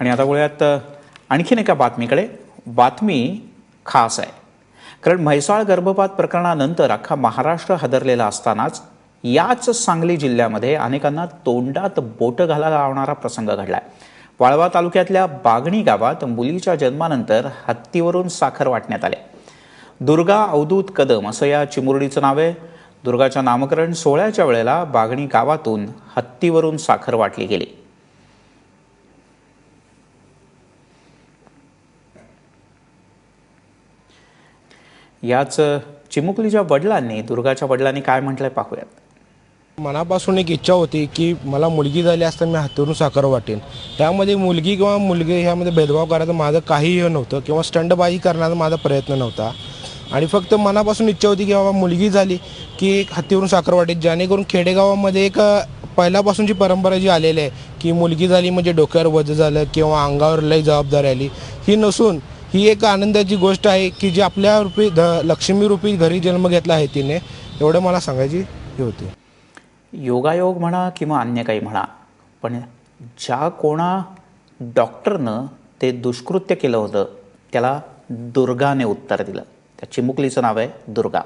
आणि आता वळूयात आणखीन एका बातमीकडे. बातमी खास आहे. कारण म्हैसाळ गर्भपात प्रकरणानंतर अख्खा महाराष्ट्र हादरलेला असतानाच याच सांगली जिल्ह्यामध्ये अनेकांना तोंडात बोटं घालायला लावणारा प्रसंग घडलाय. वाळवा तालुक्यातल्या बागणी गावात मुलीच्या जन्मानंतर हत्तीवरून साखर वाटण्यात आले. दुर्गा अवधूत कदम असं या चिमुरडीचं नाव आहे. दुर्गाच्या नामकरण सोहळ्याच्या वेळेला बागणी गावातून हत्तीवरून साखर वाटली गेली. याच चिमुकलीच्या वडिलांनी दुर्गाच्या वडिलांनी काय म्हटलंय पाहूयात. मनापासून एक इच्छा होती की मला मुलगी झाली असता मी हातून साखर वाटेन. त्यामध्ये मुलगी किंवा मुलगी ह्यामध्ये भेदभाव करायचं माझं काही हे नव्हतं किंवा स्टंडबाजी करण्याचा माझा प्रयत्न नव्हता. आणि फक्त मनापासून इच्छा होती की बाबा मुलगी झाली की एक हत्तीवरून साखर वाटेल जेणेकरून खेडेगावामध्ये एक पहिल्यापासूनची परंपरा जी आलेली आहे की मुलगी झाली म्हणजे डोक्यावर वज झालं किंवा अंगावर लई जबाबदारी आली ही नसून ही एक आनंदाची गोष्ट आहे की जी आपल्या रूपी ध लक्ष्मी रूपी घरी जन्म घेतला आहे तिने एवढं मला सांगायची हे होती. योगायोग म्हणा किंवा अन्य काही म्हणा पण ज्या कोणा डॉक्टरनं ते दुष्कृत्य केलं होतं त्याला दुर्गाने उत्तर दिलं. त्या चिमुकलीचं नाव आहे दुर्गा.